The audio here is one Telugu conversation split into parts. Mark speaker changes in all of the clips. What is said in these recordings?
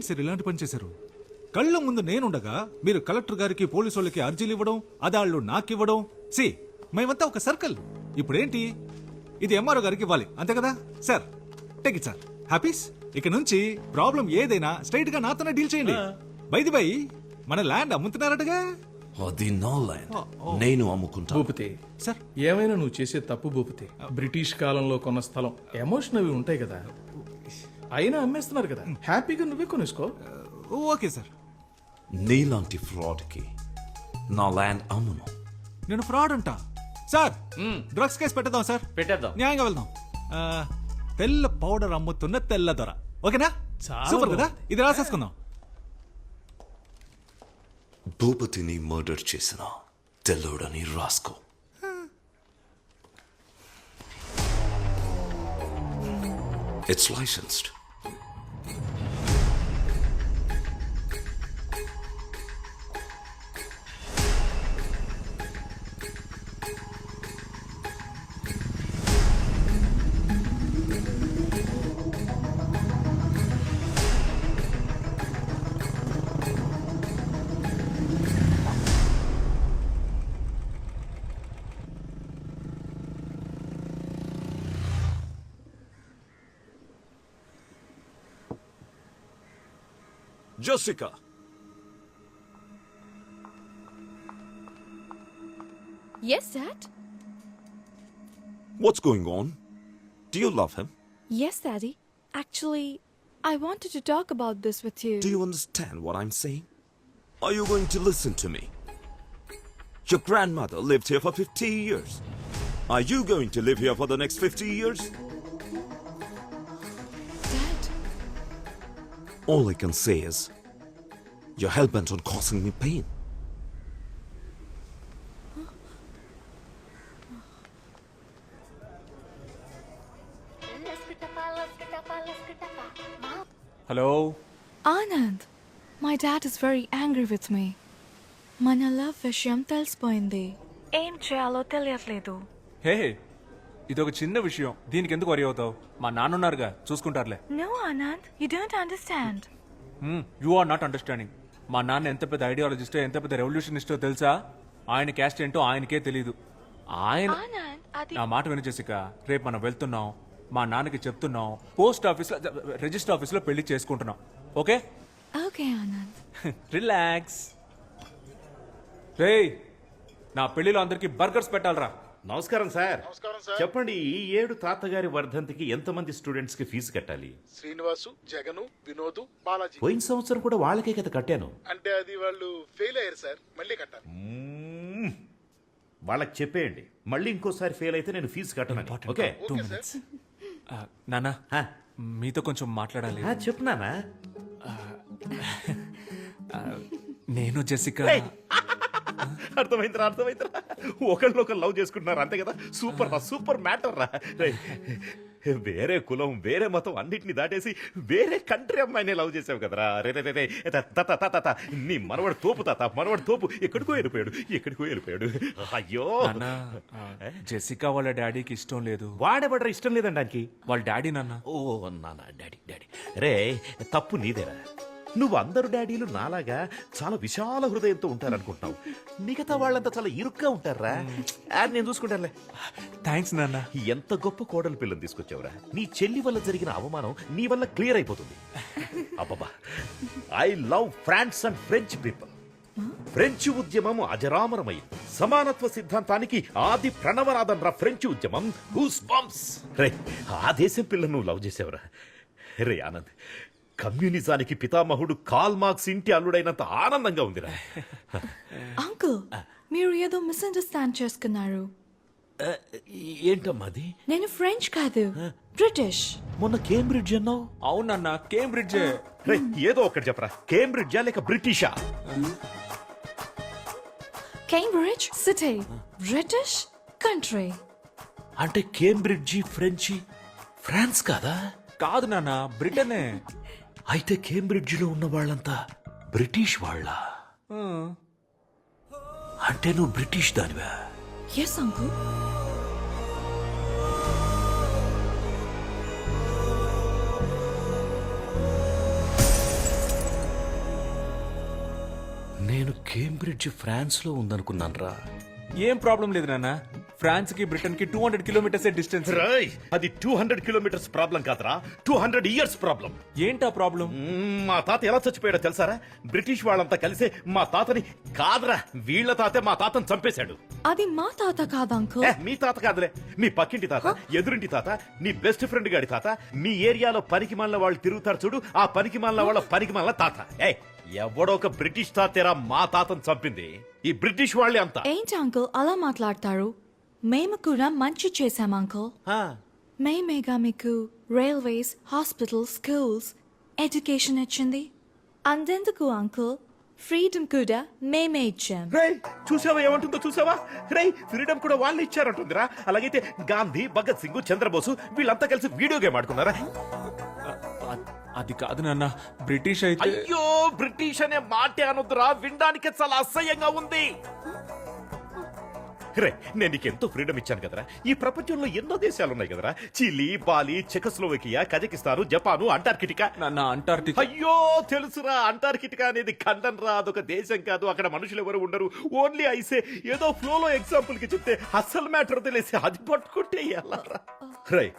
Speaker 1: సార్ ఇలాంటి పని చేశారు? కళ్ళ ముందు నేనుండగా మీరు కలెక్టర్ గారికి పోలీసు వాళ్ళకి అర్జీలు ఇవ్వడం అదాళ్ళు నాకివ్వడం సి మేమంతా ఒక సర్కిల్. ఇప్పుడేంటి? ఇది ఎంఆర్ఓ గారికి ఇవ్వాలి. అంతే కదా? Sir take it sir. Happies? ఇక నుంచి ప్రాబ్లం ఏదైనా స్ట్రైట్గా నాతోనే డీల్ చేయండి. బైది బై మన ల్యాండ్ అమ్ముతున్నారటగా?
Speaker 2: అది నా ల్యాండ్. నేను అమ్ముకుంటా
Speaker 3: భూపతి
Speaker 1: సార్.
Speaker 3: ఏమైనా నువ్వు చేసే తప్పు భూపతి. బ్రిటిష్ కాలంలో కొన్న స్థలం. ఎమోషన్ అవి ఉంటాయి కదా. అయినా అమ్మేస్తున్నారు కదా. హ్యాపీగా నువ్వే కొనేసుకో.
Speaker 1: Okay sir.
Speaker 2: నీలాంటి ఫ్రాడ్కి నా ల్యాండ్ అమ్మును.
Speaker 1: నేను ఫ్రాడ్ అంటా. సార్ డ్రగ్స్ కేసు పెట్టేద్దాం సార్.
Speaker 4: పెట్టేద్దాం.
Speaker 1: న్యాయంగా వెళ్దాం. ఆ, తెల్ల పౌడర్ అమ్ముతున్న తెల్ల దొర. ఓకేనా?
Speaker 3: చాలా.
Speaker 1: సూపర్ కదా? ఇది రాసేసుకుందాం.
Speaker 2: భూపతిని మర్డర్ చేసిన తెల్లోడని రాసుకో. It's licensed Jessica.
Speaker 5: Yes, Dad?
Speaker 2: What's going on? Do you love him?
Speaker 5: Yes, Daddy. Actually, I wanted to talk about this with you.
Speaker 2: Do you understand what I'm saying? Are you going to listen to me? Your grandmother lived here for 50 years. Are you going to live here for the next 50 years? All I can say is, you're hell bent on causing me pain.
Speaker 4: Hello
Speaker 5: Anand, my dad is very angry with me. మన లవ్ విషయం తెలిసిపోయింది ఏం చేయాలో తెలియట్లేదు
Speaker 4: హే ఇది ఒక చిన్న విషయం. దీనికి ఎందుకు వరి అవుతావు? మా నాన్నున్నారుగా చూసుకుంటారులే.
Speaker 5: No Anand you don't understand
Speaker 4: you are not understanding మా నాన్న ఎంత పెద్ద ఐడియాలజిస్టో ఎంత పెద్ద రెవల్యూషనిస్టో తెలుసా? ఆయన క్యాస్ట్ ఏంటో ఆయనకే తెలియదు ఆయన నా మాట విని జెసిక. రేపు మనం వెళ్తున్నాం. మా నాన్నకి చెప్తున్నాం. పోస్ట్ ఆఫీస్లో రిజిస్టర్ ఆఫీస్లో పెళ్ళి చేసుకుంటున్నాం. ఓకే?
Speaker 5: ఓకే ఆనంద్
Speaker 4: రిలాక్స్ రేయ్ నా పెళ్ళిలో అందరికి బర్గర్స్ పెట్టాలరా.
Speaker 6: నమస్కారం సార్. చెప్పండి ఈ ఏడు తాతగారి వర్ధంతికి ఎంతమంది స్టూడెంట్స్కి ఫీజు కట్టాలి?
Speaker 7: శ్రీనివాసు జగను వినోదు బాలాజీ.
Speaker 6: పోయిన సంవత్సరం కూడా వాళ్ళకే కదా కట్టాను.
Speaker 7: అంటే అది వాళ్ళు ఫెయిల్ అయ్యారు సార్. మళ్ళీ కట్టాలి.
Speaker 6: మ్మ్. వాళ్ళకి చెప్పేయండి. మళ్ళీ ఇంకోసారి ఫెయిల్ అయితే నేను ఫీజు కట్టను. ఓకే?
Speaker 4: టూ మినిట్స్ నాన్న
Speaker 6: హా.
Speaker 4: మీతో కొంచెం మాట్లాడాలి.
Speaker 6: ఆ, చెప్పు నాన్న.
Speaker 4: నేను జెసిక
Speaker 6: అర్థమైందిరా అర్థమైందిరా. ఒకళ్ళు ఒకరు లవ్ చేసుకుంటున్నారు అంతే కదా? సూపర్ రా సూపర్ మ్యాటర్ రా. రేయ్, వేరే కులం వేరే మతం అన్నిటిని దాటేసి వేరే కంట్రీ అమ్మాయిని లవ్ చేసావు కదరా. రే రే రే, రే త, త, త, త, త, నీ మనవడు తోపు తాత మనవడు తోపు. ఎక్కడికో వెళ్ళిపోయాడు ఎక్కడికో వెళ్ళిపోయాడు. అయ్యో.
Speaker 4: నాన్న జెసిక వాళ్ళ డాడీకి ఇష్టం లేదు.
Speaker 6: వాడేబడ్రా ఇష్టం లేదండి దానికి
Speaker 4: వాళ్ళ డాడీ నాన్న.
Speaker 6: ఓ నాన్న డాడీ డాడీ. రే తప్పు నీదేరా. నువ్వు అందరు డాడీలు నాలాగా చాలా విశాల హృదయంతో ఉంటారనుకుంటున్నావు. మిగతా వాళ్ళంతా చాలా ఇరుగ్గా ఉంటారా అది నేను చూసుకుంటానులే.
Speaker 4: థ్యాంక్స్ నాన్న.
Speaker 6: ఎంత గొప్ప కోడలు పిల్లని తీసుకొచ్చావురా. నీ చెల్లి వల్ల జరిగిన అవమానం నీ వల్ల క్లియర్ అయిపోతుంది. అబ్బబ్బా. I love France and French people French ఉద్యమం అజరామరమైంది. సమానత్వ సిద్ధాంతానికి ఆది ప్రణవనాదం రా ఫ్రెంచ్ ఉద్యమం. హూస్ బంప్స్ రే ఆ దేశం పిల్లను లవ్ చేసావురా. రే ఆనంద్. కమ్యూనిజానికి పితామహుడు కాల్ మార్క్స్ ఇంటి అల్లుడైనంత ఆనందంగా ఉందిరా.
Speaker 5: అంకుల్ మీరు ఏదో మిస్అండర్స్టాండ్ చేసుకున్నారు.
Speaker 6: ఏంటమ్మా అది?
Speaker 5: నేను ఫ్రెంచ్ కాదు బ్రిటిష్.
Speaker 6: మొన్న కేంబ్రిడ్జ్ అన్నావు?
Speaker 4: అవునన్న కేంబ్రిడ్జే.
Speaker 6: ఏదో ఒకటి చెప్పరా. కేంబ్రిడ్జా లేక బ్రిటిషా?
Speaker 5: Cambridge city British country.
Speaker 6: అంటే కేంబ్రిడ్జి ఫ్రెంచి ఫ్రాన్స్ కాదా?
Speaker 4: కాదు నాన్న బ్రిటనే.
Speaker 6: అయితే కేంబ్రిడ్జ్లో ఉన్న వాళ్ళంతా బ్రిటిష్ వాళ్ళ. అంటే నువ్వు బ్రిటిష్ దానివా?
Speaker 5: ఎస్ అంకుల్
Speaker 6: నేను కేంబ్రిడ్జ్ ఫ్రాన్స్లో ఉందనుకున్నాను రా
Speaker 4: ఏం ప్రాబ్లం లేదు నాన్న. ఫ్రాన్స్కి బ్రిటన్కి టూ హండ్రెడ్ కిలోమీటర్స్ డిస్టెన్స్
Speaker 6: రాయ్ అది టూ హండ్రెడ్ కిలోమీటర్స్ ప్రాబ్లం కాదురా. Two hundred years problem.
Speaker 4: ఏంటా ప్రాబ్లం?
Speaker 6: మా తాత ఎలా చచ్చిపోయాడో తెలుసారా? బ్రిటిష్ వాళ్ళంతా కలిసే మా తాతని కాదురా వీళ్ళ తాతే మా తాతని చంపేశాడు.
Speaker 5: అది మా తాత కాదు అంకుల్.
Speaker 6: ఏ, మీ తాత కాదులే. మీ పక్కింటి తాత ఎదురింటి తాత నీ బెస్ట్ ఫ్రెండ్ గాడి తాత మీ ఏరియాలో పనికి మాలిన వాళ్ళు తిరుగుతారు చూడు ఆ పనికి మాలిన వాళ్ళ పనికి మాలిన తాత. ఏ ఎవడో ఒక బ్రిటిష్ తాతేరా మా తాతను చంపింది. ఈ బ్రిటిష్ వాళ్ళే అంతా.
Speaker 5: ఏంటి అంకుల్? అలా మాట్లాడతారు? మేము కూడా మంచి చేశాం అంకుల్.
Speaker 6: ఆ,
Speaker 5: మేమేగా మీకు రైల్వేస్ హాస్పిటల్స్ స్కూల్స్ ఎడ్యుకేషన్ ఇచ్చింది. అంతెందుకు అంకుల్? ఫ్రీడమ్ కూడా మేమే ఇచ్చాం.
Speaker 6: రేయ్ చూసావా ఏమంటుందో చూసావా? రేయ్ ఫ్రీడమ్ కూడా వాళ్ళు ఇచ్చారంటుందిరా. అలాగైతే గాంధీ భగత్ సింగ్ చంద్రబోసు వీళ్ళంతా కలిసి వీడియో గేమ్ ఆడుకున్నారా?
Speaker 4: అది కాదు నాన్న. బ్రిటిష్ అయితే
Speaker 6: అయ్యో బ్రిటిష్ అనే మాటే అనొద్దురా. వినడానికి చాలా అసహ్యంగా ఉంది. రే నేను నీకు ఎంతో ఫ్రీడమ్ ఇచ్చాను కదరా. ఈ ప్రపంచంలో ఎన్నో దేశాలు ఉన్నాయి కదరా. Chile Bali Czechoslovakia Kazakhstan Japan Antarctica.
Speaker 4: నాన్న అంటార్టిక్
Speaker 6: అయ్యో తెలుసురా అంటార్కిటికా అనేది ఖండం రా అదొక దేశం కాదు. అక్కడ మనుషులు ఎవరు ఉండరు. ఓన్లీ ఐసే ఏదో ఫ్లోలో ఎగ్జాంపుల్కి చెప్తే అస్సలు మ్యాటర్ తెలిసి అది పట్టుకుంటే ఎలా రై?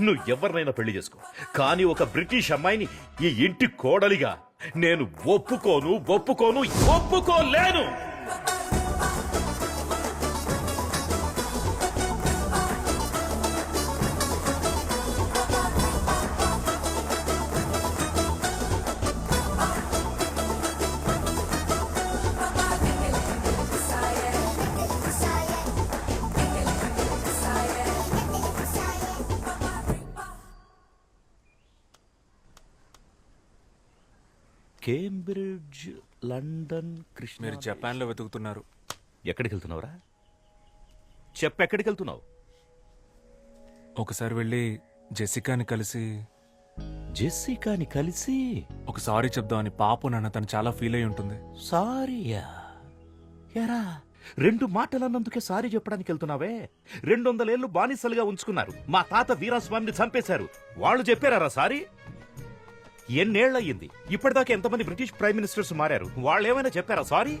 Speaker 6: నువ్వు ఎవరినైనా పెళ్ళి చేసుకో. కానీ ఒక బ్రిటిష్ అమ్మాయిని ఈ ఇంటి కోడలిగా నేను ఒప్పుకోను ఒప్పుకోను ఒప్పుకోలేను. కేంబ్రిడ్జ్ లండన్ కృష్ణ
Speaker 4: మీరు జపాన్లో వెతుకుతున్నారు.
Speaker 6: ఎక్కడికి వెళ్తున్నావురా చెప్పెక్కడికి వెళ్తున్నావు
Speaker 4: ఒకసారి వెళ్ళి జెసికాని కలిసి
Speaker 6: జెస్సికాని కలిసి?
Speaker 4: ఒక సారీ చెప్దామని పాపం నాన్న తను చాలా ఫీల్ అయి ఉంటుంది.
Speaker 6: సారీయా? ఎరా రెండు మాటలన్నందుకే సారీ చెప్పడానికి వెళ్తున్నావే? రెండు వందలేళ్ళు బానిసలుగా ఉంచుకున్నారు. మా తాత వీరాస్వామిని చంపేశారు. వాళ్ళు చెప్పారా సారీ? ఎన్నేళ్ళయ్యింది ఇప్పటిదాకా ఎంతమంది బ్రిటిష్ ప్రైమ్ మినిస్టర్స్ మారారు? వాళ్ళు ఏమైనా చెప్పారా? సారీ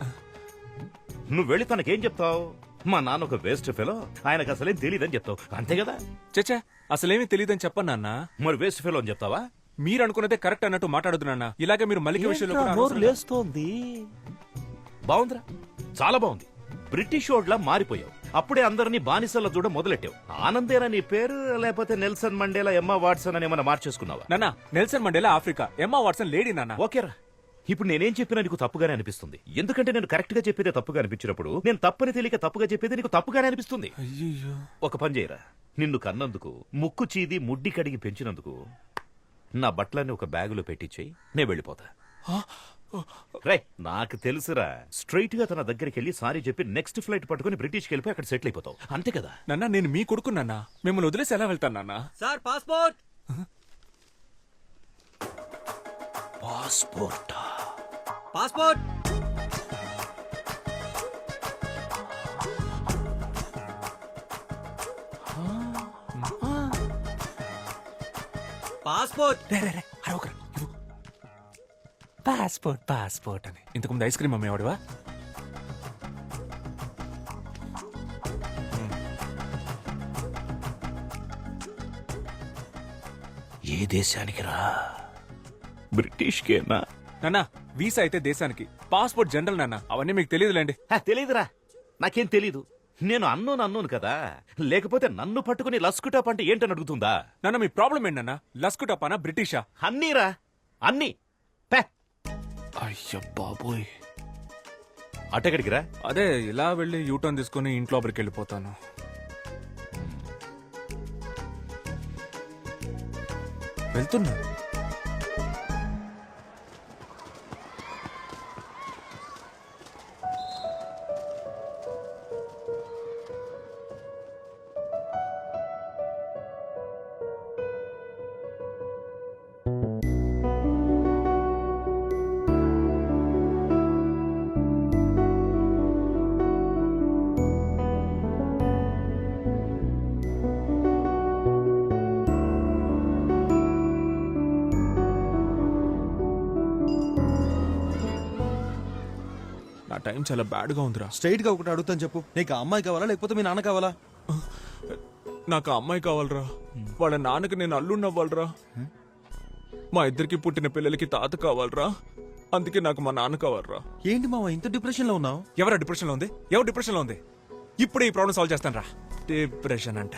Speaker 6: నువ్వు వెళ్ళి తనకేం చెప్తావు? మా నాన్న ఒక వేస్ట్ ఫెలో ఆయనకు అసలేం తెలియదని చెప్తావు. అంతే కదా?
Speaker 4: చచ్చా అసలేమీ తెలియదని చెప్పను నాన్న.
Speaker 6: మరి వేస్ట్ ఫెలో అని చెప్తావా?
Speaker 4: మీరు అనుకున్నదే కరెక్ట్ అన్నట్టు మాట్లాడదు నాన్న. ఇలాగే మీరు మల్లిక విషయంలో కూడా
Speaker 6: లేస్తోంది? బాగుందిరా. చాలా బాగుంది. బ్రిటిష్ ఓడ్లా మారిపోయావు. అప్పుడే అందరినీ బానిసల చూడ మొదలెట్టావు. ఆనందేనా నీ పేరు లేకపోతే నెల్సన్ మండేలా ఎమ్మా వాట్సన్ అని ఏమైనా మార్చేసుకున్నావా?
Speaker 4: నాన్న Nelson Mandela Africa. Emma Watson lady నాన్న.
Speaker 6: ఓకేరా ఇప్పుడు నేనేం చెప్పినా నీకు తప్పుగానే అనిపిస్తుంది. ఎందుకంటే నేను కరెక్ట్గా చెప్పేదే తప్పుగా అనిపించినప్పుడు నేను తప్పని తెలియక తప్పుగా చెప్పేది నీకు తప్పుగానే అనిపిస్తుంది. ఒక పని చేయరా. నిన్ను కన్నందుకు ముక్కు చీది ముడ్డి కడిగి పెంచినందుకు నా బట్టలన్నీ ఒక బ్యాగులో పెట్టించేయి నేను వెళ్ళిపోతా. రే నాకు తెలుసురా. స్ట్రైట్గా తన దగ్గరికి వెళ్ళి సారీ చెప్పి నెక్స్ట్ ఫ్లైట్ పట్టుకుని బ్రిటిష్కి వెళ్ళిపోయి అక్కడ సెటిల్ అయిపోతావు. అంతే కదా?
Speaker 4: నాన్న నేను మీ కొడుకు నాన్న. మిమ్మల్ని వదిలేసి ఎలా వెళ్తాను నాన్న?
Speaker 8: Sir passport!
Speaker 6: Passport?
Speaker 8: Passport! Passport!
Speaker 4: Passport passport అని. ఇంతకుముందు ఐస్ క్రీమ్ అమ్మేవాడివా?
Speaker 6: ఏ దేశానికి రా? బ్రిటిష్కేనా?
Speaker 4: నాన్న వీసా అయితే దేశానికి. పాస్పోర్ట్ జనరల్ నాన్న అవన్నీ మీకు తెలియదులేండి.
Speaker 6: తెలీదురా. నాకేం తెలీదు. నేను అన్నోను అన్నోను కదా. లేకపోతే నన్ను పట్టుకుని లస్కుటాప్ అంటే ఏంటని అడుగుతుందా?
Speaker 4: నాన్న మీ ప్రాబ్లం ఏంటన్నా లస్కుటపానా బ్రిటిషా?
Speaker 6: అన్నీరా. అన్నీ.
Speaker 4: అయ్య బాబోయ్.
Speaker 6: అటెక్కడికి రా
Speaker 4: అదే ఇలా వెళ్ళి యూటర్న్ తీసుకుని ఇంట్లో లోపలికి వెళ్ళిపోతాను వెళ్తున్నా. టైం చాలా బ్యాడ్గా ఉందిరా.
Speaker 9: స్ట్రైట్గా ఒకటి అడుగుతాను చెప్పు. నీకు ఆ అమ్మాయి కావాలా లేకపోతే మీ నాన్న కావాలా?
Speaker 4: నాకు ఆ అమ్మాయి కావాలరా. వాళ్ళ నాన్నకి నేను అల్లుండి అవ్వాలరా. మా ఇద్దరికి పుట్టిన పిల్లలకి తాత కావాలరా. అందుకే నాకు మా నాన్న కావాలరా.
Speaker 9: ఏంటి మావా ఇంత డిప్రెషన్లో ఉన్నావు?
Speaker 4: ఎవరా డిప్రెషన్లో ఉంది? ఎవరు డిప్రెషన్లో ఉంది? ఇప్పుడే ఈ ప్రాబ్లం సాల్వ్ చేస్తాను రా డిప్రెషన్ అంట.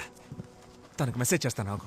Speaker 4: తనకు మెసేజ్ చేస్తాను నాకు